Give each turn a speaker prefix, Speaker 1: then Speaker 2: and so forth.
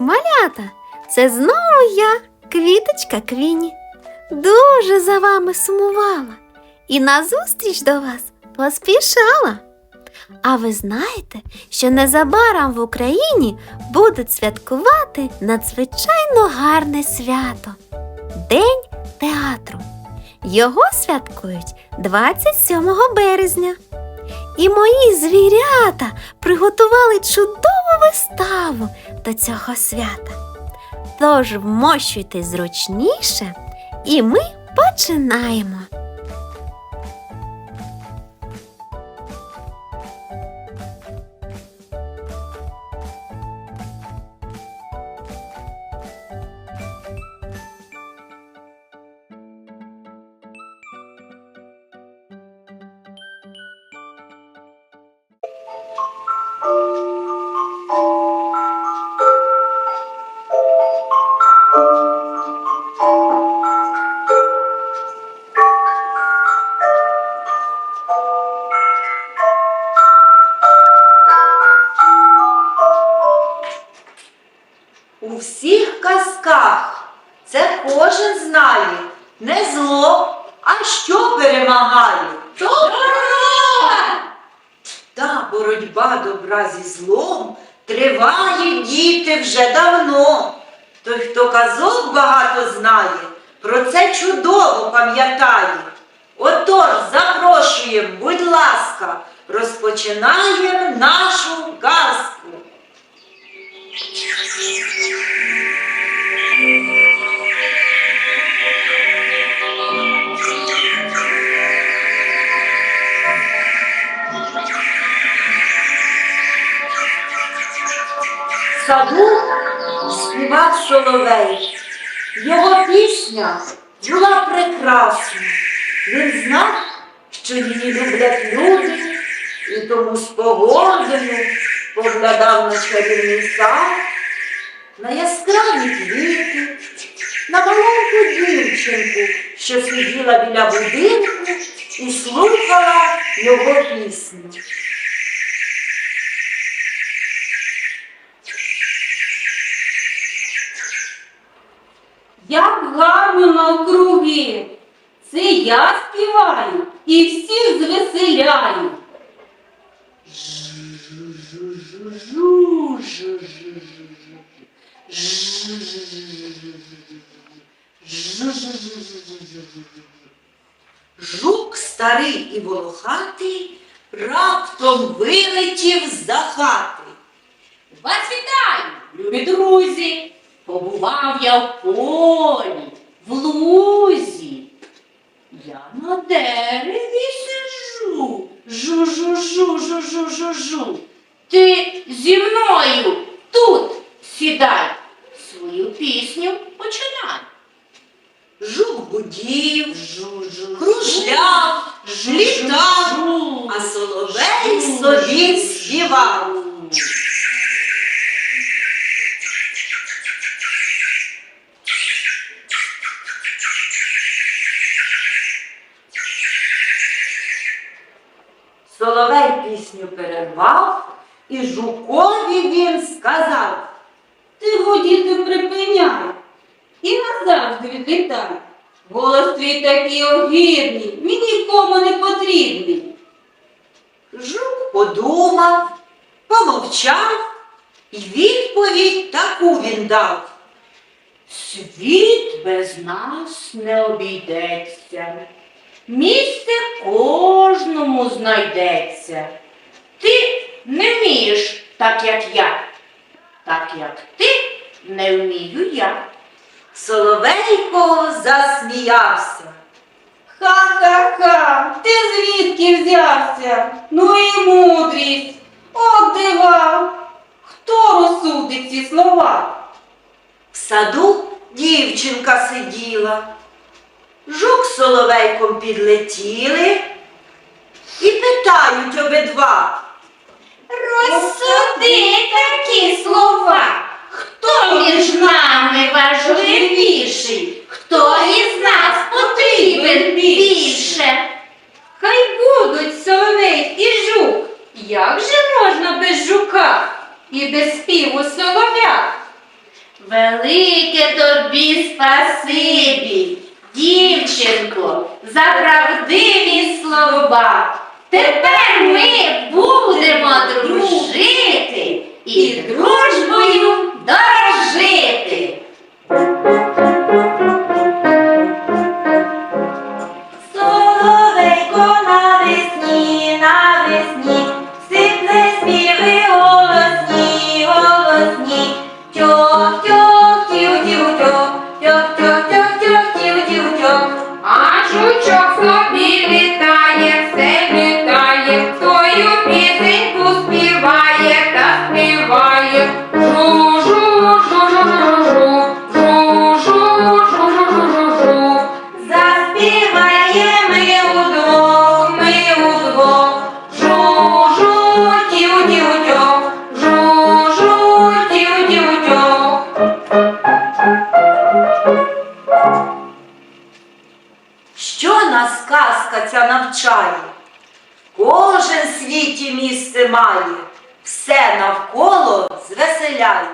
Speaker 1: малята! Це знову я, квіточка Квіні. Дуже за вами сумувала і назустріч до вас поспішала. А ви знаєте, що незабаром в Україні будуть святкувати надзвичайно гарне свято День театру. Його святкують 27 березня. І мої звірята приготували чудову виставу до цього свята. Тож вмощуйте зручніше, і ми починаємо.
Speaker 2: Всіх це кожен знає не зло, а що перемагає. Та боротьба добра зі злом триває діти вже давно. Той, хто казок багато знає, про це чудово пам'ятає. Отож, запрошуємо, будь ласка, розпочинаємо нашу казку. Саду співав соловей. Його пісня була прекрасна. Він знав, що її люблять люди, і тому з погодою поглядав на чарівний сад, на яскраві квіти, на маленьку дівчинку, що сиділа біля будинку і слухала його пісню.
Speaker 3: Як гарно навкруги. Це я співаю і всіх звеселяю.
Speaker 2: Жук старий і волохатий раптом вилетів за хати.
Speaker 3: Вас вітаю, любі друзі! Побував я в полі, в лузі. Я на дереві сижу. Жу-жу-жу-жу-жу-жу-жу. Ти зі мною тут сідай. Пісню починай.
Speaker 2: Жук гудів, кружляв, літав, а соловей собі співав. Соловей пісню перервав, і жукові він сказав.
Speaker 3: Ти ти припиняй і назавжди відлітай. Голос твій такий огидний, він нікому не потрібний.
Speaker 2: Жук подумав, помовчав, і відповідь таку він дав.
Speaker 3: Світ без нас не обійдеться, місце кожному знайдеться. Ти не вмієш так, як я, так як ти не вмію я.
Speaker 2: Соловейко засміявся.
Speaker 3: Ха-ха-ха, ти звідки взявся? Ну і мудрість, от дива. Хто розсудить ці слова?
Speaker 2: В саду дівчинка сиділа. Жук з соловейком підлетіли і питають обидва.
Speaker 3: Розсуди Як же можна без жука і без співу солов'я?
Speaker 4: Велике тобі спасибі, дівчинко, за правдиві слова. Тепер ми будемо дружити і дружбою дорожити.
Speaker 2: тримає, все навколо звеселяє.